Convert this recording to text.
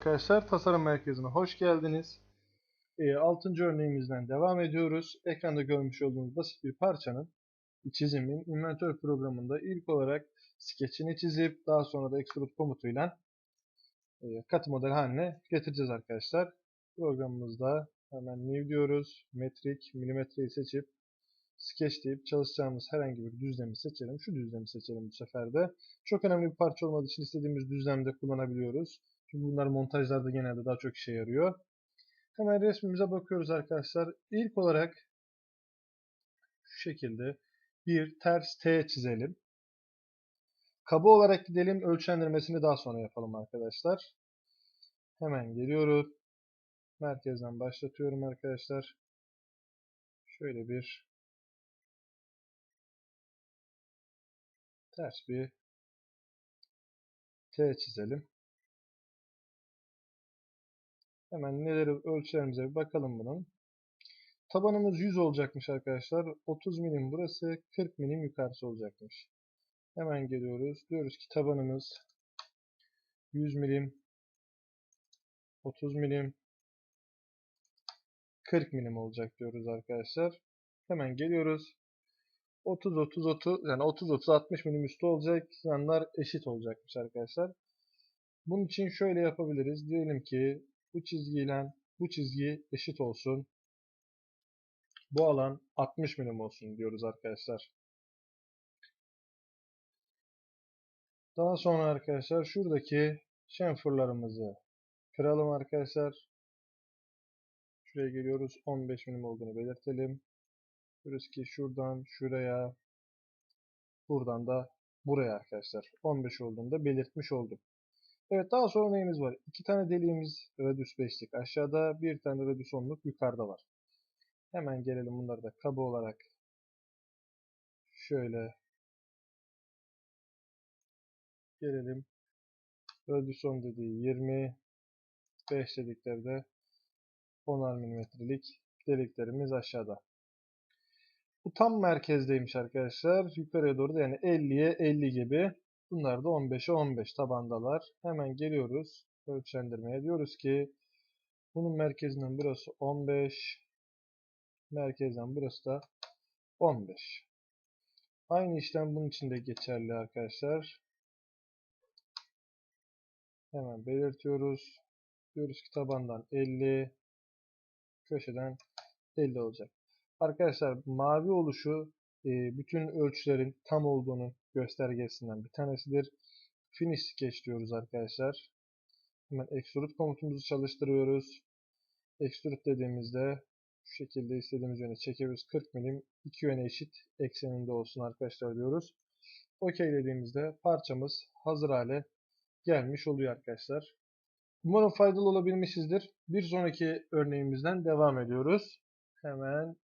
Arkadaşlar tasarım merkezine hoş geldiniz. 6. örneğimizden devam ediyoruz. Ekranda görmüş olduğunuz basit bir parçanın çizimin inventör programında ilk olarak skeçini çizip daha sonra da extrude komutuyla e, katı model haline getireceğiz arkadaşlar. Programımızda hemen new diyoruz. Metrik, milimetreyi seçip sketch deyip çalışacağımız herhangi bir düzlemi seçelim. Şu düzlemi seçelim bu sefer de. Çok önemli bir parça olmadığı için istediğimiz düzlemde kullanabiliyoruz. Çünkü bunlar montajlarda genelde daha çok işe yarıyor. Hemen resmimize bakıyoruz arkadaşlar. İlk olarak şu şekilde bir ters T çizelim. Kaba olarak gidelim. Ölçendirmesini daha sonra yapalım arkadaşlar. Hemen geliyorum. Merkezden başlatıyorum arkadaşlar. Şöyle bir ters bir T çizelim. Hemen neleri ölçülerimize bir bakalım bunun. Tabanımız 100 olacakmış arkadaşlar. 30 milim burası, 40 milim yukarısı olacakmış. Hemen geliyoruz. Diyoruz ki tabanımız 100 milim, 30 milim, 40 milim olacak diyoruz arkadaşlar. Hemen geliyoruz. 30 30 30 yani 30 30 60 milim üstü olacak. Yanlar eşit olacakmış arkadaşlar. Bunun için şöyle yapabiliriz. Diyelim ki bu çizgiyle bu çizgi eşit olsun. Bu alan 60 milim olsun diyoruz arkadaşlar. Daha sonra arkadaşlar şuradaki şenfurlarımızı kıralım arkadaşlar. Şuraya geliyoruz. 15 milim olduğunu belirtelim. Diyoruz ki şuradan şuraya buradan da buraya arkadaşlar 15 olduğunu belirtmiş oldum. Evet daha sonra neyimiz var? İki tane deliğimiz radius 5'lik aşağıda, bir tane radius 10'luk yukarıda var. Hemen gelelim bunları da kaba olarak şöyle gelelim. Radius 10 dediği 20, 5 dedikleri de 10'ar milimetrelik deliklerimiz aşağıda. Bu tam merkezdeymiş arkadaşlar. Yukarıya doğru da yani 50'ye 50 gibi. Bunlar da 15'e 15 tabandalar. Hemen geliyoruz ölçendirmeye. Diyoruz ki bunun merkezinden burası 15. Merkezden burası da 15. Aynı işlem bunun için de geçerli arkadaşlar. Hemen belirtiyoruz. Diyoruz ki tabandan 50. Köşeden 50 olacak. Arkadaşlar mavi oluşu bütün ölçülerin tam olduğunu göstergesinden bir tanesidir. Finish sketch diyoruz arkadaşlar. Hemen extrude komutumuzu çalıştırıyoruz. Extrude dediğimizde şu şekilde istediğimiz yöne çekiyoruz. 40 milim iki yöne eşit ekseninde olsun arkadaşlar diyoruz. OK dediğimizde parçamız hazır hale gelmiş oluyor arkadaşlar. Umarım faydalı olabilmişizdir. Bir sonraki örneğimizden devam ediyoruz. Hemen